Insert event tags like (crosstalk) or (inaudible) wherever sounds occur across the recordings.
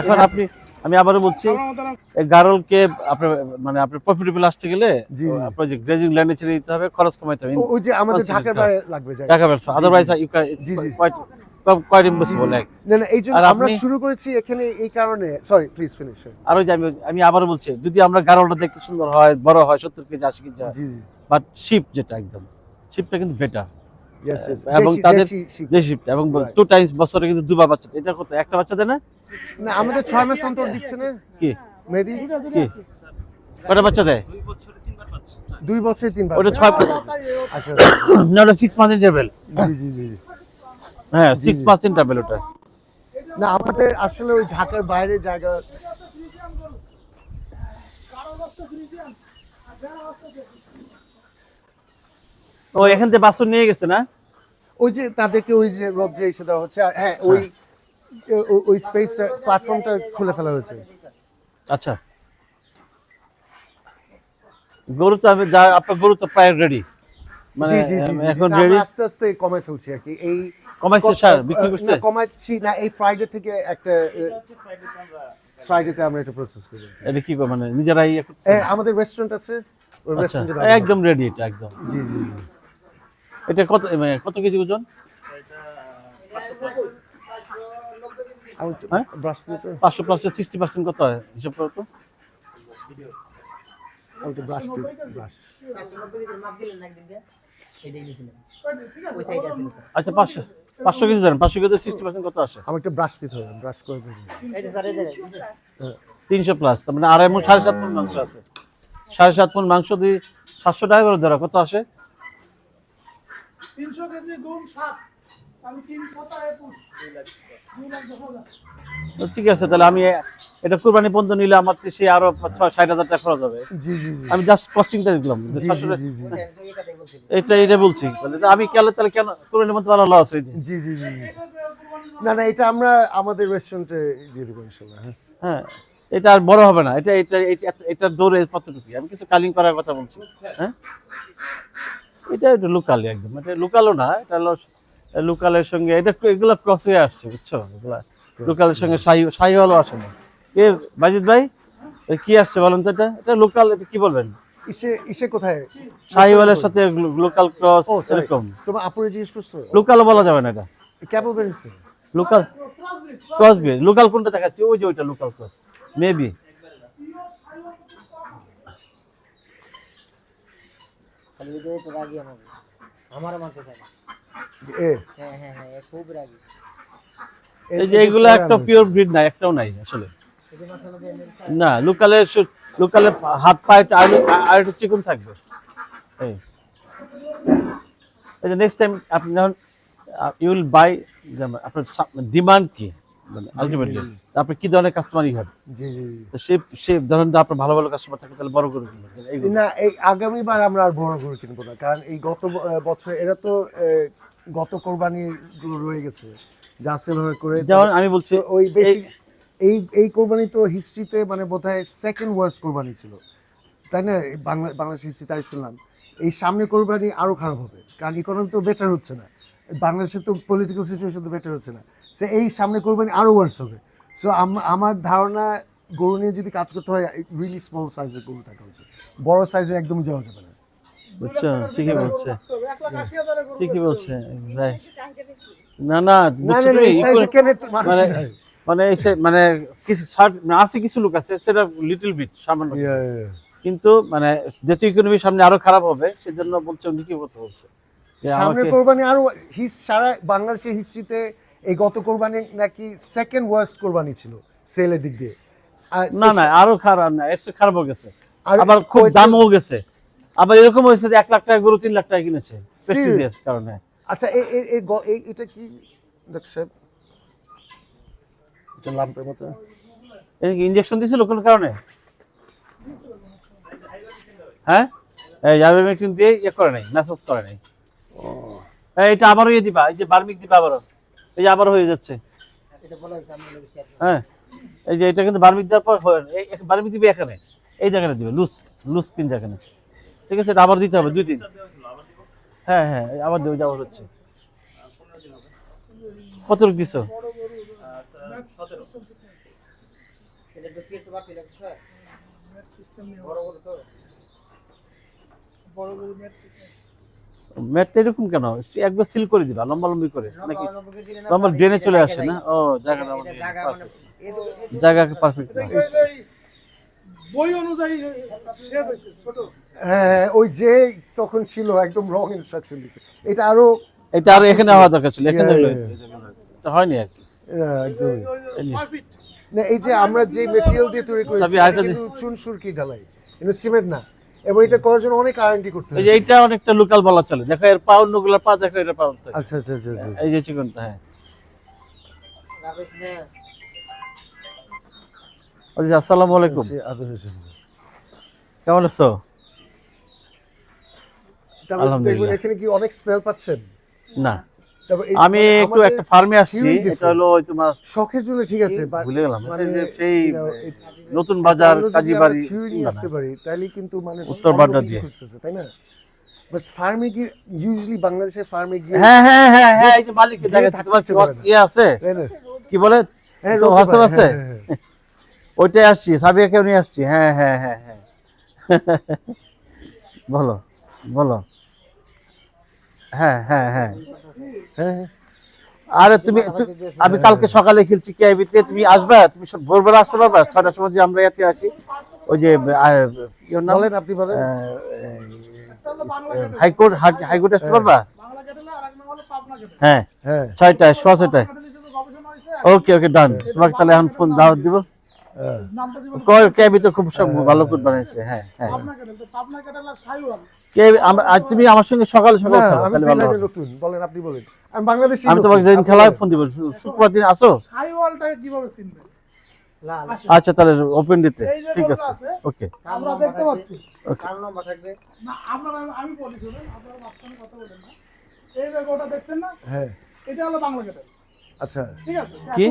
এখন আপনি আমি আবারও বলছি গারলকে আপনার মানে আপনার প্রফিটেবল আসতে গেলে। আপনার যে গ্রেজিং ল্যান্ডে ছেড়ে দিতে হবে খরচ কমাইতে হবে। ওই যে আমাদের Consider ঢাকার বাইরে লাগবে টাকা ব্যবসা আদারওয়াইজ ইউ ক্যান জি, জি। কোয়াইট ইম্পসিবল না না এই জন্য আমরা শুরু করেছি এখানে এই কারণে। সরি প্লিজ ফিনিশ আর ওই যে আমি আমি আবারও বলছি যদি আমরা গারলটা দেখতে সুন্দর হয় বড় হয় সত্তর কেজি আশি কেজি জি জি। বাট শিপ যেটা একদম শিপটা কিন্তু বেটার এবং তাদের- শিপটা এবং টু টাইমস বছরে কিন্তু দুবার বাচ্চা দেয়। এটা কত? একটা বাচ্চা দেয় না? না আমাদের ছয় মাস অন্তর দিচ্ছে না। কি? মেহেদি? কি? কটা বাচ্চা দেয়? দুই বছরে তিনবার ওটা ছয় আচ্ছা। না ওটা সিক্স পার্সেন্ট লেভেল জি জি জি। হ্যাঁ সিক্স পার্সেন্ট লেভেল ওটা। না আমাদের আসলে ওই ঢাকার বাইরে জায়গা ও এখান থেকে বাছুর নিয়ে গেছে না? ওই যে তাদেরকে ওই যে এসে দেওয়া হচ্ছে আর হ্যাঁ ওই ওই স্পেসটা প্ল্যাটফর্মটা খুলে ফেলা হয়েছে। আচ্ছা। গরু তো আমি যা আপনার গরু তো প্রায় রেডি মানে এখন রেডি আস্তে আস্তে কমাই ফেলছি আর কি। এই কমাইছে স্যার বিক্রি করছে? কমাচ্ছি না এই ফ্রাইডে থেকে একটা ফ্রাইডেতে আমরা এটা প্রসেস করি। এটা কি মানে নিজেরাই ইয়ে? এ, আমাদের রেস্টুরেন্ট আছে ওই আচ্ছা, রেস্টুরেন্টে একদম রেডি এটা একদম। জি জি। এটা কত কত কেজি ওজন? আমি হ্যাঁ? পাঁচশো প্লাসে সিক্সটি পার্সেন্ট কত হয়? হিসাব করো তো। আমি আচ্ছা পাঁচশো পাঁচশো কেজি ধরেন পাঁচশো কেজি সিক্সটি পার্সেন্ট কত আসে? আমার একটা ব্রাশ দিতে হবে ব্রাশ করে তিনশো প্লাস তার মানে আড়াই সাড়ে সাত মন মাংস আছে। সাড়ে সাত মন মাংস দিয়ে সাতশো টাকা করে ধরা কত আসে? তিনশো কেজি গুণ সাত তো ঠিক আছে তাহলে আমি এটা কুরবানি পর্যন্ত নিলে আমার সেই আরও ছয় ষাট হাজার টাকা খরচ হবে। জি জি জি। আমি জাস্ট কস্টিংটা দেখলাম। এটা এটা বলছি। আমি কেন তাহলে কেন কুরবানির মধ্যে ভালো লস হয়েছে জি জি জি। না না এটা আমরা আমাদের রেস্টুরেন্টে দিয়ে দেবো ইনশাল্লাহ হ্যাঁ। হ্যাঁ এটা আর বড় হবে না। এটা এটা এটা- দৌড়ে কতটুকু? আমি কিছু কালিং করার কথা বলছি। হ্যাঁ? এটা একটু লোকালি একদম। এটা লোকালও না এটা হলো লোকালের সঙ্গে এটা এগুলো ক্রস হয়ে আসছে বুঝছ? এগুলা লোকালের সঙ্গে শাহি শাহিওয়ালও আসে না। এ বাজিদ ভাই? কি আসছে বলেন তো এটা? এটা লোকাল এটা কি বলবেন? ইসে ইসে কোথায়? সাথে লোকাল ক্রস ও sorry। এরকম। তোমার আপুরে জিজ্ঞেস করছ? লোকালও বলা যাবে না এটা। বেরিয়েছে। লোকাল ক্রস বি লোকাল কোনটা দেখাচ্ছে? ওই যে ওইটা লোকাল ক্রস মেবি খালি ওদের তো রাগি আমাকে আমারও মানতে চায় না। এ? হ্যাঁ হ্যাঁ হ্যাঁ খুব রাগি। এই যে এগুলো একটা পিওর ব্রিড না একটাও নাই আসলে। না লোকালে লোকালে হাত আর আর একটু চিকন থাকবে। এই। এই যে নেক্সট টাইম আপনি যখন ইউ উইল বাই আপনার ডিমান্ড কি? মানে আলটিমেটলি আপনি কি ধরনের কাস্টমারই হবে জি জি। সে সে ধরেন আপনার ভালো ভালো কাস্টমার থাকে তাহলে বড় করে কিনবেন না এই আগামীবার আমরা আর বড় গরু কিনবো না কারণ এই গত বছর এরা তো গত কোরবানি গুলো রয়ে গেছে যা সেভাবে করে যেমন আমি বলছি ওই বেসিক এই- এই কোরবানি তো হিস্ট্রিতে মানে বোধহয় সেকেন্ড ওয়ার্স্ট কোরবানি ছিল তাই না? বাংলা বাংলাদেশ হিস্ট্রি তাই শুনলাম। এই সামনে কোরবানি আরও খারাপ হবে কারণ ইকোনমি তো বেটার হচ্ছে না বাংলাদেশের তো পলিটিক্যাল সিচুয়েশন তো বেটার হচ্ছে না। সে এই সামনে কোরবানি আরও ওয়ার্স হবে। সো আমার ধারণা গরু নিয়ে যদি কাজ করতে হয় রিয়েলি স্মল সাইজের গরু থাকা উচিত বড় সাইজে একদম যাওয়া যাবে না। বুঝছ? ঠিকই বলছে ঠিকই বলছে না না মানে মানে এই মানে কিছু আছে কিছু লোক আছে সেটা লিটল বিট সামান্য. কিন্তু মানে যেহেতু ইকোনমি সামনে আরও খারাপ হবে সেজন্য বলছে উনি কি কথা বলছে? সামনে কোরবানি আরও হিস সারা বাংলাদেশের হিস্ট্রিতে এই গত কোরবানি নাকি সেকেন্ড ওয়ার্স্ট কোরবানি ছিল সেলের দিক দিয়ে। না না আরও খারাপ না এর খারাপ হয়ে গেছে। আবার খুব দামও গেছে। আবার এরকম হয়েছে যে এক লাখ টাকা গরু তিন লাখ টাকা কিনেছে কারণে। আচ্ছা এই এই- এই এটা কি? দেখ সাহেব এটা লাম্পের মতো। ইঞ্জেকশন দিয়েছিল কোন কারণে? হ্যাঁ? এই ইনজেকশন দিয়ে ইয়ে করে নাই মেসেজ করে নাই। এই, এটা আবারও ইয়ে দিবা এই যে বার্মিক দিবা আবারও। এই যে আবার হয়ে যাচ্ছে। এটা বলা হয়েছে আমি লোক শেয়ার হ্যাঁ এই যে এটা কিন্তু বার্মিক দেওয়ার পর হয়- বার্মিক দিবে এখানে। এই জায়গাটা দিবে লুজ লুজ পিন যেখানে ঠিক আছে এটা আবার দিতে হবে দুই দিন। হ্যাঁ হ্যাঁ এই আবার দেবে যাওয়া হচ্ছে। কত দিছো? সিস্টেম নিয়ে বড় বড় তো বড় বড় ম্যাট ঠিক আছে ম্যাটটা এরকম কেন? একবার সিল করে দিবা লম্বা লম্বি করে নাকি? লম্বা ড্রেনে চলে আসে না? ও জায়গাটা জায়গা মানে জায়গাকে পারফেক্ট বই অনুযায়ী ছোট। হ্যাঁ হ্যাঁ, ওই যে তখন ছিল একদম রং ইনস্ট্রাকশন দিছে। এটা আরও এটা আর এখানে হওয়া দরকার ছিল এখানে হয়নি আর কি। আহ, একদমই। ওই যে ছয় ফিট না এই যে আমরা যে মেটেরিয়াল দিয়ে তৈরি করেছি চুন সুরকি ঢালাই। এটা সিমেন্ট না। এবং এটা করার জন্য অনেক আরএনডি করতে হয়। এইটা অনেকটা লোকাল বলা চলে। দেখো এর পা অন্যগুলোর পা দেখো এটা পা আচ্ছা আচ্ছা আচ্ছা আচ্ছা। এই যে চিকনটা হ্যাঁ। আচ্ছা, আসসালামু আলাইকুম। কেমন আছো? আলহামদুলিল্লাহ। এখানে কি অনেক স্মেল পাচ্ছেন? না। আমি মানে একটু একটা ফার্মে আসছি এটা হলো তোমার শখের জন্য ঠিক আছে ভুলে গেলাম মানে সেই নতুন বাজার কাজীবাড়ি আসতে পারি তাহলে কিন্তু মানুষ উত্তর বাড্ডা দিয়ে। তাই না? বাট ফার্মে গিয়ে ইউজুয়ালি বাংলাদেশের ফার্মে গিয়ে হ্যাঁ হ্যাঁ হ্যাঁ হ্যাঁ এই যে থাকতে পারে না। ইয়ে আছে? কি বলে? হ্যাঁ তো রতে হোয়াটসঅ্যাপ আছে? হ্যাঁ। ওইটাই আসছি সাবিয়াকেও নিয়ে আসছি হ্যাঁ হ্যাঁ হ্যাঁ হ্যাঁ। (laughs) বলো বলো। হ্যাঁ হ্যাঁ হ্যাঁ। হ্যাঁ, হ্যাঁ। আরে তুমি আমি কালকে সকালে খেলছি কেআইবিতে তুমি আসবে? তুমি সব ভোরবেলা আসতে পারবা ছটার সময় যে আমরা এতে আসি ওই যে বলেন আপনি বলেন। হাইকোর্ট হাইকোর্ট আসতে পারবা হ্যাঁ। হ্যাঁ। ছয়টায় সোয়া ছয়টায়। ওকে ওকে ডান তোমাকে তাহলে এখন ফোন দাওয়াত দিব? হ্যাঁ। নামটা তো খুব সব ভালো করে বানাইছে হ্যাঁ হ্যাঁ। আজ তুমি আমার সঙ্গে সকালে খেলো আমি। নতুন বলেন আপনি বলেন। আমি বাংলাদেশি আমি তোমাকে যেদিন খেলা ফোন দিব শুক্রবার দিন আসো? সাইওয়ালটাকে কীভাবে চিনবে? আচ্ছা তাহলে ওপেন দিতে। ঠিক আছে। ওকে আমরা দেখতে পাচ্ছি। কার নম্বর থাকবে? না আপনারা আমি বলি শুনুন আপনারা মাঝখানে কথা বলেন না। এই যে গোটা দেখছেন না? হ্যাঁ। এটা হলো বাংলা ক্যাটেল। আচ্ছা। ঠিক আছে? কি?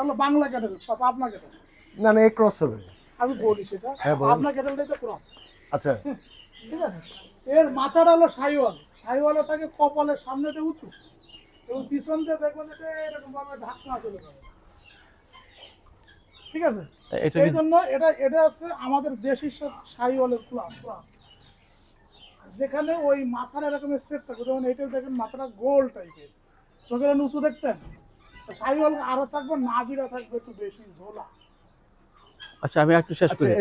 হলো বাংলা ক্যাটেল পাবনা ক্যাটেল। না না এই ক্রস হবে। আমি বলি সেটা। হ্যাঁ, পাবনা ক্যাটেলটাই তো ক্রস আচ্ছা। ঠিক আছে? এর মাথাটা হলো সাইওয়াল। সাইওয়ালে থাকে কপালের সামনেতে উঁচু। এবং পিছন দিয়ে দেখবেন এটা এরকম ভাবে ঢাকনা চলে যাবে ঠিক আছে? এই জন্য এটা এটা আছে আমাদের দেশি সাইওয়ালের প্লাস প্লাস যেখানে ওই মাথার এরকম স্টেপ থাকে। যেমন এইটা দেখেন মাথাটা গোল টাইপের চোখের উঁচু দেখছেন? সাইওয়াল আরও থাকবে নাভিরা থাকবে একটু বেশি ঝোলা। আচ্ছা আমি একটু শেষ আচ্ছা, করি।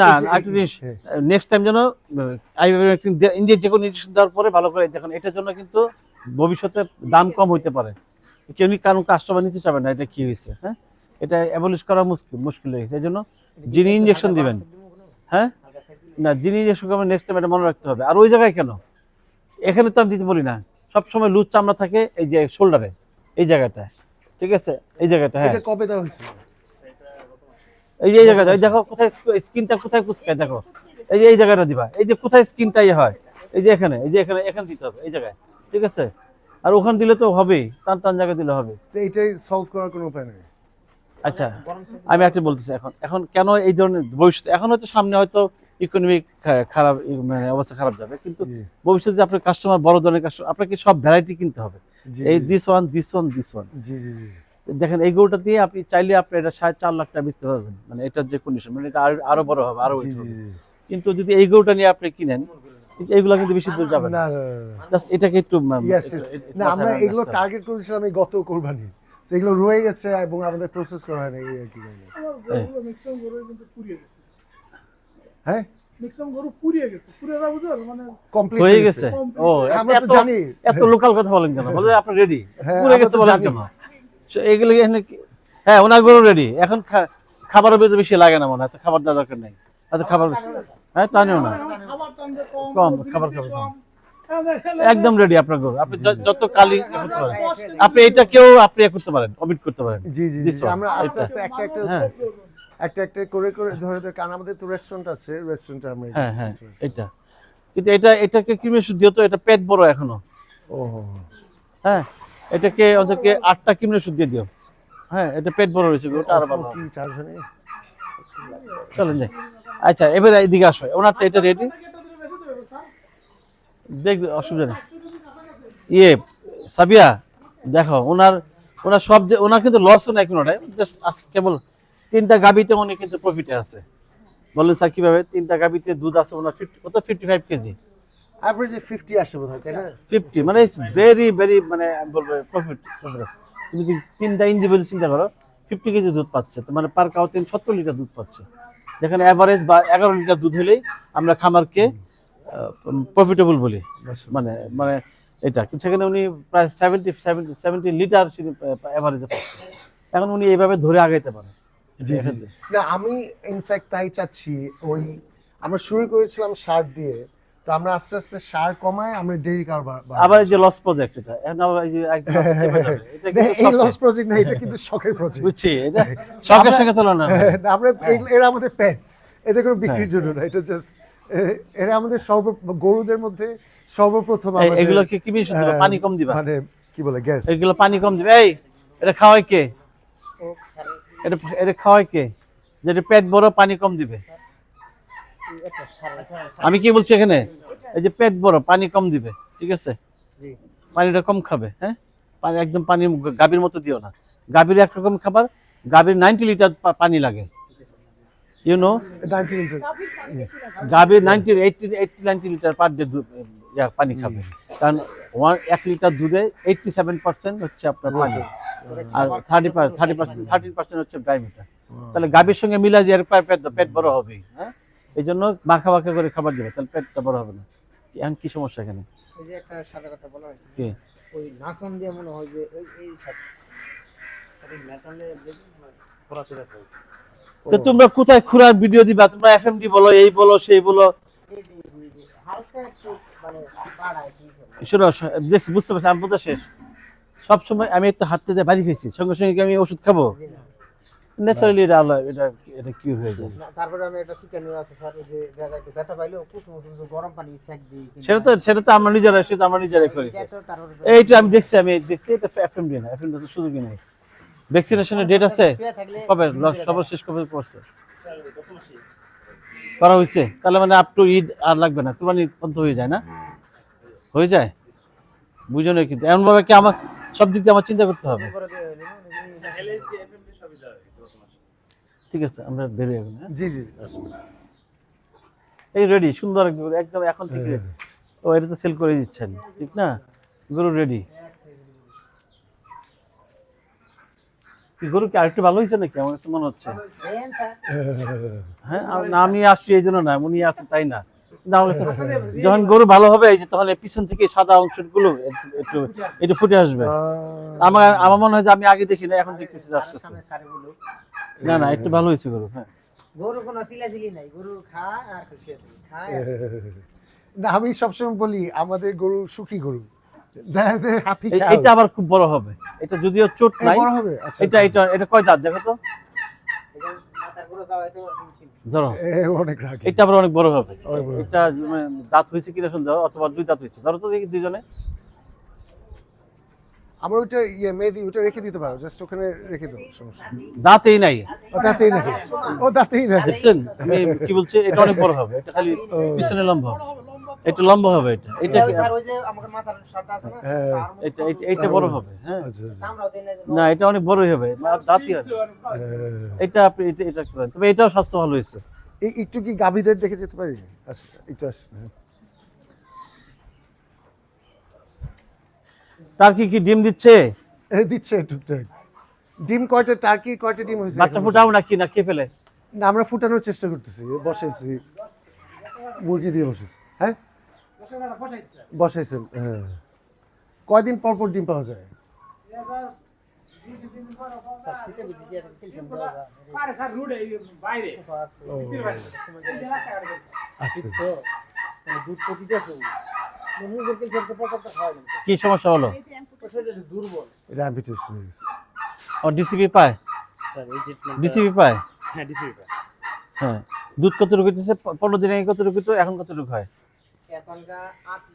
না আরেকটা জিনিস হ্যাঁ। নেক্সট টাইম যেন ইন্ডিয়ার যে কোনো নির্দেশন দেওয়ার পরে ভালো করে দেখুন এটার জন্য কিন্তু ভবিষ্যতে দাম কম হইতে পারে। কেউ কারণ কাস্টমার নিতে চাবে না এটা কি হয়েছে হ্যাঁ? এটা অ্যাবলিশ করা মুশকিল মুশকিল হয়ে গেছে এই জন্য যিনি ইঞ্জেকশন দিবেন হ্যাঁ? না যিনি ইঞ্জেকশন করবেন নেক্সট টাইম এটা মনে রাখতে হবে। আর ওই জায়গায় কেন? এখানে তো আমি দিতে বলি না। সবসময় লুজ চামড়া থাকে এই যে শোল্ডারে এই জায়গাটায় ঠিক আছে? এই জায়গাটা হ্যাঁ। কবে দেওয়া হয়েছিল? এই যে এই জায়গাটা দেখো কোথায় স্কিনটা কোথায় কুচকায় দেখো। এই যে এই জায়গাটা দিবা। এই যে কোথায় স্কিনটা ইয়ে হয়? এই যে এখানে এই যে এখানে এখানে দিতে হবে এই জায়গায়। ঠিক আছে? আর ওখানে দিলে তো হবেই টান টান জায়গায় দিলে হবে এইটাই সলভ করার কোনো উপায় নেই। আচ্ছা আমি একটা বলতেছি এখন। এখন কেন এই ধরনের ভবিষ্যতে এখন হয়তো সামনে হয়তো ইকোনমিক খারাপ মানে অবস্থা খারাপ যাবে কিন্তু। ভবিষ্যতে যে আপনার কাস্টমার বড় ধরনের কাস্টমার আপনাকে সব ভ্যারাইটি কিনতে হবে। এই this one this one this one জি জি জি। দেখেন এই গরুটা দিয়ে আপনি চাইলে আপনি এটা সাড়ে চার লাখ টাকা বেচতে পারবেন মানে এটার যে কন্ডিশন মানে এটা আরো- বড় হবে আরও কিন্তু যদি এই গরুটা নিয়ে আপনি কিনেন কিন্তু এইগুলো কিন্তু বেশি দূর যাবে না। না না না জাস্ট এটাকে একটু ম- ইয়েস একটু- একটু না আমরা এগুলো টার্গেট করেছিলাম এই গত কোরবানি। এগুলো রয়ে গেছে এবং আমাদের প্রসেস করা হয় এই আর কি। হ্যাঁ। মানে কমপ্লিট হয়ে গেছে। ও আমরা তো এত- জানি। এত লোকাল কথা বলেন কেন? বলে আপনি রেডি হ্যাঁ, পুরো গেছে বলেন কেন? এগুলো হ্যাঁ ওনার গরু রেডি এখন খা- খাবারের বেশি বেশি লাগে না মনে হয় খাবার দেওয়ার দরকার নেই। এত খাবার হ্যাঁ টানেও না। খাবার কম বিক্রি খাবার কম একদম রেডি আপনার গরু। আপনি যত কালি করতে পারেন। আপনি এটাকেও আপনি ইয়ে করতে পারেন অমিট করতে পারেন। জি জি আমরা আস্তে এটা। আস্তে একটা একটা হ্যাঁ। একটা একটা করে করে ধরে ধরে কারণ আমাদের তো রেস্টুরেন্ট আছে রেস্টুরেন্টে আমরা এটা হ্যাঁ হ্যাঁ এটা কিন্তু এটা এটাকে সুদ দিয়ে তো এটা পেট বড় এখনও। ও। হ্যাঁ এটাকে অন্তকে আটটা কিমনে সুদ দিয়ে দিও। হ্যাঁ এটা পেট বড় হয়েছে ওটা আরও? চলেন যাই। আচ্ছা এবারে এদিকে আসো। ওনারটা এটা রেডি দেখ অসুবিধা নেই। ইয়ে সাবিয়া, দেখো, ওনার ওনার সব যে, ওনার কিন্তু লসও নাই কোনোটাই জাস্ট কেবল তিনটা গাবিতে উনি কিন্তু প্রফিটে আছে। বলেন স্যার কীভাবে? তিনটা গাবিতে দুধ আছে, ওনার 50 কত? Fifty five KG. অ্যাভারেজে ফিফটি আসে বোধ হয় তাই না? ফিফটি মানে ভেরি ভেরি মানে আমি বলব প্রফিট প্রফিট তুমি যদি তিনটা ইন্ডিভিজুয়াল চিন্তা করো ফিফটি কেজি দুধ পাচ্ছে মানে পার কাউ তিন সত্তর লিটার দুধ পাচ্ছে। যেখানে অ্যাভারেজ বা এগারো লিটার দুধ হলেই আমরা খামারকে প্রফিটেবল বলি। মানে মানে এটা। সেখানে উনি প্রায় সেভেন্টি সেভেন্টি সেভেন্টি লিটার অ্যাভারেজে পাচ্ছে। এখন উনি এইভাবে ধরে আগাইতে পারেন। না আমি ইনফ্যাক্ট তাই চাচ্ছি ওই আমরা শুরু করেছিলাম সার দিয়ে তো আমরা আস্তে আস্তে সার কমায় আমরা ডেইরি কারবার আবার এই যে লস প্রজেক্ট এটা এই। লস প্রজেক্ট (laughs) না এটা কিন্তু শখের প্রজেক্ট বুঝছি এটা শখের সঙ্গে তুলনা হয়। আমরা (laughs) এরা আমাদের পেট এদের কোনো বিক্রির জন্য না এটা জাস্ট এরা আমাদের সর্ব গরুদের মধ্যে সর্বপ্রথম এগুলোকে কি বেশি পানি কম দিবা? মানে কি বলে গ্যাস এগুলো পানি কম দিবে। এই এটা খাওয়াই কে? এটা এটা খাওয়াই কে? যেটা পেট বড় পানি কম দিবে। আমি কি বলছি এখানে? এই যে পেট বড় পানি কম দিবে ঠিক আছে? পানিটা কম খাবে হ্যাঁ? পানি একদম পানি গাভীর মতো দিও না। গাভীর একরকম খাবার গাভীর নাইনটি লিটার পানি লাগে। ইউ নো গাভীর ninety eighty eighty ninety litre per day পানি খাবে। কারণ ওয়ান এক লিটার দুধে এইটটি সেভেন পার্সেন্ট হচ্ছে আপনার পানি। আর thirty thirty percent thirteen percent হচ্ছে ড্রাই মিটার তাহলে গাভীর সঙ্গে মিলা যে পেট পেট বড় হবে হ্যাঁ? এই জন্য মাখা মাখা করে খাবার দেবে তাহলে পেটটা বড় হবে না। এখন কি সমস্যা এখানে? এই যে একটা সাদা কথা বলা হয়েছে কি? ওই নাচন দিয়ে মনে হয় যে এই এই তো তোমরা কোথায় খুরার ভিডিও দিবা? তোমরা এফএমডি বলো এই বলো সেই বলো। মানে বুঝতে পারছি আমি বোঝা শেষ। সবসময় আমি একটা হাতে বাড়ি খেয়েছি সঙ্গে সঙ্গে কি আমি ওষুধ খাব? ন্যাচারালি এটা আলো এটা এটা কিউর হয়ে যায় তারপরে আমি একটা শিক্ষা নিয়ে আছে স্যার যে একটু ব্যথা পাইলেও কুসুম কুসুম গরম পানি সেক দিই সেটা তো সেটা তো আমরা নিজেরাই সেটা আমরা নিজেরাই করি। এটা এইটা আমি দেখছি আমি দেখছি এটা এফএমডি না এফএমডি তো সুযোগই নাই। ভ্যাকসিনেশনের ডেট আছে? কবে? সর্বশেষ কবে পড়ছে? করা হয়েছে। তাহলে মানে আপ টু ঈদ আর লাগবে না। কুরবানি পর্যন্ত হয়ে যায় না? হয়ে যায়? বুঝো না কিন্তু। এমন ভাবে কি আমার সব দিক দিয়ে আমার চিন্তা করতে হবে করে দিয়ে হইল, উনি- ঠিক আছে আমরা বেরিয়ে এখন হ্যাঁ? জি জি এই রেডি সুন্দর একদম এখন থেকে ready। ও এটা তো সেল করে দিচ্ছেন ঠিক না? গরু রেডি গরু কি আরেকটু ভালো হয়েছে নাকি? আমার কাছে মনে হচ্ছে। হ্যাঁ না আমি আসছি এই জন্য না উনি আছে তাই না। যখন গরু ভালো হবে এই যে তখন পিছন থেকে সাদা অংশগুলো একটু- একটু ফুটে আসবে। আমার আমার মনে হয় যে আমি আগে দেখি না এখন দেখতেছি বলো না না একটু ভালো হয়েছে গরু হ্যাঁ। গরু কোনো চিলাচিলি নাই গরু খায় আর থাকে খায় না আমি সবসময় বলি আমাদের গরু সুখী গরু। এটা আবার খুব বড় হবে। এটা যদিও চোট নাই বড় হবে? আচ্ছা এটা এটা এটা কয় দাঁত দেখো তো। এটা মাথার গরু যাওয়া হয়তো টেনশন ধরো। এ, অনেক রাগ। এটা আবার অনেক বড় হবে। এটা মানে দাঁত হয়েছে কিনা শুনতে হবে, অথবা দুই দাঁত হয়েছে। ধরো তো দেখি দুইজনে। আমরা ওইটা ইয়ে মেহেদি ওইটা রেখে দিতে পারো জাস্ট ওখানে রেখে দাও সমস্যা। দাঁতেই নাই। ও দাঁতেই নাই। ও দাঁতেই নাই। দেখছেন? আমি কি বলছি এটা অনেক বড় হবে এটা খালি পিছনে লম্বা হবে। এটা লম্বা হবে এটা। এটা কি- ওই যে আমাকে মাথার শার্টটা আছে না হ্যাঁ। এটা এটা- বড় হবে হ্যাঁ। আচ্ছা আচ্ছা। না এটা অনেক বড়ই হবে আর দাঁতই হবে হ্যাঁ। এটা আপনি এটা এটা করেন। তবে এটাও স্বাস্থ্য ভালো হয়েছে। একটু কি গাভীদের দেখে যেতে পারি? আচ্ছা, একটু আস তার কি কি ডিম দিচ্ছে? এ, দিচ্ছে টুকটাক ডিম কয়টা টার্কি কয়টা ডিম হয়েছে বাচ্চা? ফুটাও নাকি না কে ফেলে? না আমরা ফুটানোর চেষ্টা করতেছি বসাইছি। মুরগি দিয়ে বসেছি হ্যাঁ? বসাইছেন হ্যাঁ। কয়দিন পর পর ডিম পাওয়া যায়? বাইরে কি সমস্যা হলো? শরীরটা একটু দুর্বল এটা অ্যাম্পিটেশন ও ডিসিপি পায়? ডিসিপি পায়? হ্যাঁ ডিসিপি হ্যাঁ। দুধ কতটুকু হইতেছে পনেরো দিন আগে কতটুকু হইতো, এখন হয়?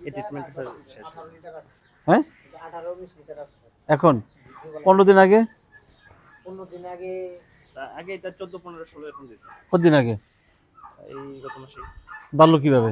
লিটার আছে হ্যাঁ? আছে। এখন? পনেরো দিন আগে? পনেরো দিন আগে আগে এটা চোদ্দ পনেরো ষোলো আগে? এই গত মাসে বাড়লো কীভাবে?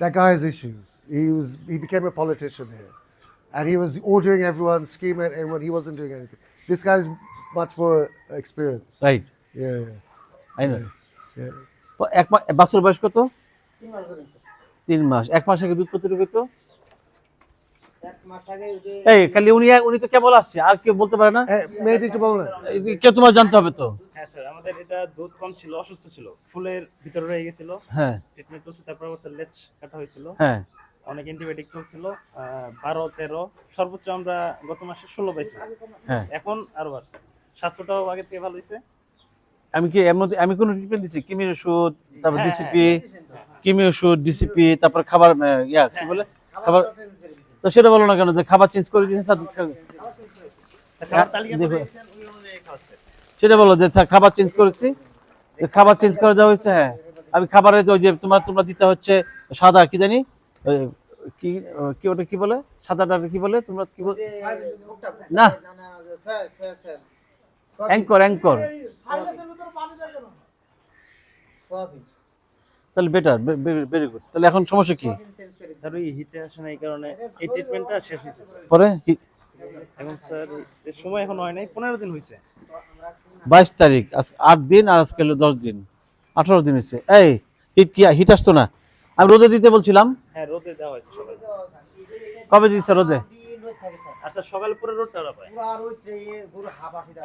That guy has issues. He was he became a politician here, and he was ordering everyone, screaming at everyone. He wasn't doing anything. This guy's much more experienced. Right. Yeah, yeah, I know. yeah. এক মা- বাছুর বয়স কত তিন মাস তিন মাস এক মাস আগে দুধ কতটুকু তো এক মাস আগে ওই যে এই খালি উনি উনি তো কেবল আসছে আর কেউ বলতে পারে না? Hey, মেয়েদি একটু বলো না। কেউ তোমার জানতে হবে তো? হ্যাঁ স্যার আমাদের এটা দুধ কম ছিল অসুস্থ ছিল ফুলের ভিতরে রয়ে গেছিল। হ্যাঁ। ট্রিটমেন্ট করছে তারপর হচ্ছে লেজ কাটা হয়েছিল। হ্যাঁ। অনেক অ্যান্টিবায়োটিক চলছিল বারো তেরো সর্বোচ্চ আমরা গত মাসে ষোলো পাইছি হ্যাঁ। এখন আরও বাড়ছে। স্বাস্থ্যটাও আগে থেকে ভালো হয়েছে। আমি কি এর মধ্যে আমি কোনো ট্রিটমেন্ট দিছি? ওষুধ তারপর ডিসিপি কিমি ওষুধ ডিসিপি তারপর খাবার ইয়া কি বলে? খাবার তো সেটা বলো না কেন যে খাবার চেঞ্জ করে দিয়েছেন সেটা বলো যে স্যার খাবার চেঞ্জ করেছি? খাবার চেঞ্জ করে দেওয়া হয়েছে হ্যাঁ। আমি খাবারে ওই যে তোমার তোমরা দিতে হচ্ছে সাদা কি জানি কি কি ওটা কি বলে? সাদাটা কি বলে? তোমরা কি বল না। Anchor anchor. তাহলে বেটার ভেরি গুড তাহলে এখন সমস্যা কি? স্যার ওই হিটে আসে না এই কারণে এই ট্রিটমেন্টটা শেষ হয়েছে পরে? এখন স্যার এর সময় এখন হয় নাই পনেরো দিন হয়েছে। বাইশ তারিখ আজ আট দিন আর আজকে হলো দশ দিন। আঠারো দিন হয়েছে। এই হিট কি হিট আসতো না? আমি রোদে দিতে বলছিলাম। হ্যাঁ রোদে দেওয়া হয়েছে কবে দিচ্ছে রোদে? দিন রোদ থাকে স্যার। আর স্যার সকালে পুরো রোদটা ওরা পায়।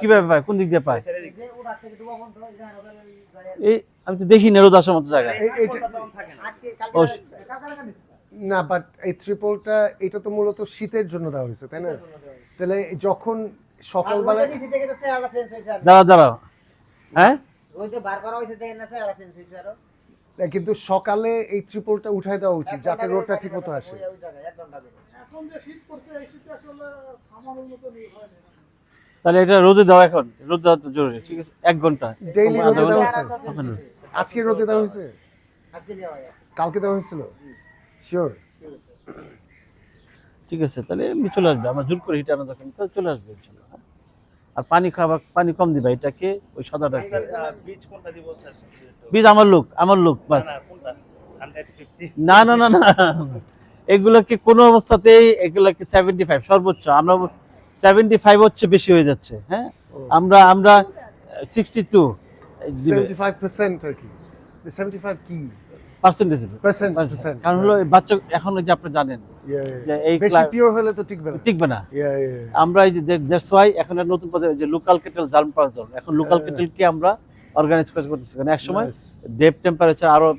কীভাবে পায়? কোন দিক দিয়ে পায়? এই আমি তো দেখি না রোদ আসার মতো জায়গায়। না বাট এই ট্রিপলটা এটা তো মূলত শীতের জন্য দেওয়া হয়েছে তাই না? তাহলে যখন সকালবেলা আর। দাঁড়াও দাঁড়াও। হ্যাঁ? কিন্তু সকালে এই ট্রিপলটা উঠাই দেওয়া উচিত যাতে রোদটা ঠিক মতো আসে। বেরো, ওই জায়গায়, এক ঘণ্টা বেরো। এখন যে শীত পড়ছে এই শীতে আসলে খামারের মতো নিয়ে হয় না। তাহলে এটা রোদে দেওয়া এখন? রোদ দেওয়া তো জরুরি ঠিক আছে? এক ঘণ্টা। ডেইলি রোদে দেওয়া হচ্ছে। আজকে রোদে দেওয়া হয়েছে? আজকে কালকে দেওয়া হয়েছিল? শিওর ঠিক আছে তাহলে এমনি চলে আসবে। আমরা জোর করে হিট আনা দরকার তাহলে চলে আসবে ইনশাল্লাহ। আর পানি খাবার পানি কম দিবা এটাকে ওই সাদাটা স্যার বীজ কোনটা দিব স্যার? বীজ আমার লোক আমার লোক না বাস না না না না এগুলোকে কোনো অবস্থাতেই এগুলোকে সেভেন্টি ফাইভ সর্বোচ্চ। আমরা সেভেন্টি ফাইভ হচ্ছে বেশি হয়ে যাচ্ছে হ্যাঁ? আমরা আমরা sixty two seventy five percent আর কি। সেভেন্টি ফাইভ কি? পার্সেন্টেজ পার্সেন্ট পার্সেন্ট কারণ হলো বাচ্চা এখন যে আপনি জানেন এই পিওর হলে তো টিকবে না। টিকবে না। Yeah, yeah, yeah. আমরা এই যে দ্যাটস ওয়াই এখন নতুন পদ্ধতি যে লোকাল কেটেল জার্ম এখন লোকাল। কেটেলকে আমরা অর্গানাইজ করে করতেছি। কারণ এক সময় Nice. ডেপ টেম্পারেচার আরও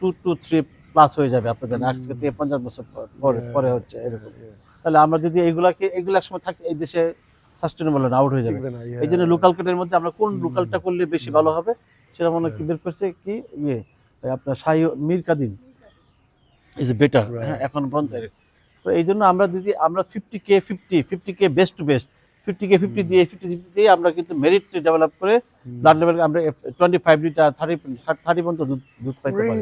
টু টু থ্রি প্লাস হয়ে যাবে আপনাদের। আজকে থেকে পঞ্চাশ বছর পরে পরে হচ্ছে এরকম। তাহলে আমরা যদি এগুলাকে এগুলো একসময় থাকতে এই দেশে সাস্টেনেবল না আউট হয়ে যাবে. এই জন্য লোকাল কেটের মধ্যে আমরা কোন লোকালটা করলে বেশি ভালো হবে সেটা মনে হয় কি বের করছে কি ইয়ে আপনার শাহী মীর কাদিম ইজ বেটার হ্যাঁ এখন বন্ধ। তো এই জন্য আমরা যদি আমরা ফিফটি কে ফিফটি ফিফটি কে বেস্ট টু বেস্ট ফিফটি কে ফিফটি দিয়ে ফিফটি ফিফটি দিয়ে আমরা কিন্তু মেরিট ডেভেলপ করে ব্লাড লেভেল আমরা twenty five litre thirty thirty পর্যন্ত দুধ দুধ পাইতে পারি।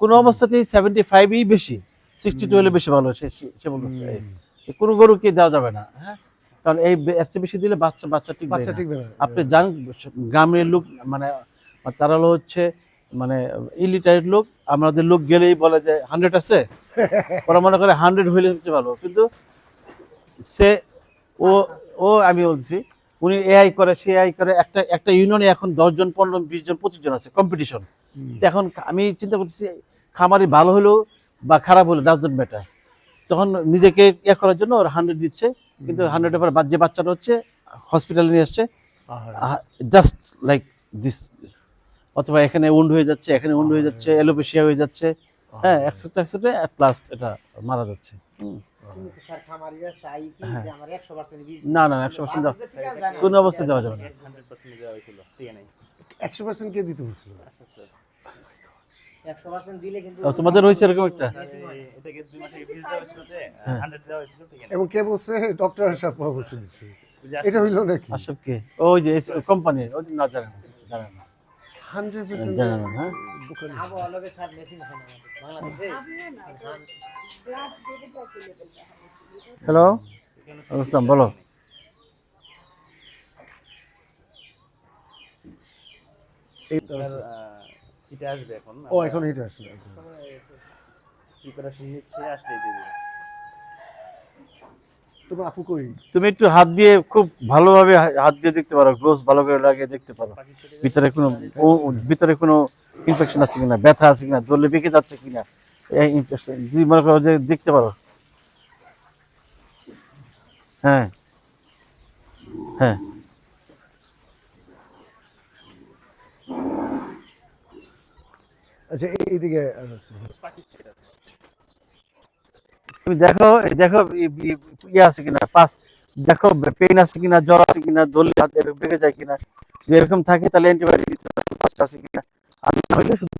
কোনো অবস্থাতেই সেভেন্টি ফাইভই বেশি। সিক্সটি টু হলে বেশি ভালো সে সে- বলতেছে। এই। এ কোনো গরুকে দেওয়া যাবে না হ্যাঁ? কারণ এই চেয়ে বেশি দিলে বাচ্চা বাচ্চা ঠিক বাচ্চা না। আপনি জান গ্রামের লোক মানে তারা হচ্ছে মানে ইলিটারেট লোক আমাদের লোক গেলেই বলে যে হান্ড্রেড আছে? (laughs) ওরা মনে করে হান্ড্রেড হইলে সবচেয়ে ভালো। কিন্তু সে ও ও আমি বলছি উনি এআই করে সে এআই করে একটা একটা ইউনিয়নে এখন দশজন পনেরো বিশ জন পঁচিশ জন আছে কম্পিটিশন এখন আমি চিন্তা করছি খামারি ভালো হলেও বা খারাপ হলো ডাজ ডট ম্যাটার তখন নিজেকে ইয়ে করার জন্য ওরা হান্ড্রেড দিচ্ছে কিন্তু হান্ড্রেডের পর যে বাচ্চাটা হচ্ছে হসপিটালে নিয়ে আসছে। জাস্ট লাইক দিস অথবা এখানে উন্ড হয়ে যাচ্ছে এখানে উন্ড হয়ে যাচ্ছে এলোপেশিয়া হয়ে যাচ্ছে। হ্যাঁ একসাথে একসাথে অ্যাট লাস্ট এটা মারা যাচ্ছে। কি হ্যাঁ। যে আমার 100% বীজ না না একশো পার্সেন্ট। কোনো অবস্থায় দেওয়া যাবে না। হান্ড্রেড পার্সেন্ট দেওয়া হয়েছিল ঠিক আছে একশো পার্সেন্ট কে দিতে বলছিল? 100% দিলে কিন্তু ও, তোমাদের রয়েছে এরকম একটা? হ্যাঁ। এবং কে বলছে ডক্টর সাহেব পরামর্শ দিচ্ছে। এটা। হইল নাকি? আশাবকে ওই যে কোম্পানির ওই না জানেন না, জানেন না। হান্ড্রেড পার্সেন্ট জানেন হ্যাঁ? হয় হ্যালো? রুস্তাম বলো। ও এখন এটা আসলে আচ্ছা। প্রিপারেশন নিচ্ছে আসলে দিয়ে দেবে। তোমার আপু কই? তুমি একটু হাত দিয়ে খুব ভালোভাবে হাত দিয়ে দেখতে পারো গ্লোভস ভালো করে লাগিয়ে দেখতে পারো। ভিতরে কোনো ভিতরে কোনো ইনফেকশন আছে কিনা ব্যথা আছে কিনা দলে বেঁকে যাচ্ছে কিনা এই ইনফেকশন যদি মনে করো যে দেখতে পারো। হ্যাঁ। হ্যাঁ। আচ্ছা এইদিকে আছে। তুমি দেখো দেখো ইয়ে আছে কিনা, পাস, দেখো পেন আছে কিনা, জ্বর আছে কিনা দলি হাত বেঁকে যায় কিনা, যদি এরকম থাকে তাহলে অ্যান্টিবায়োটিক দিতে আছে কিনা। শুধু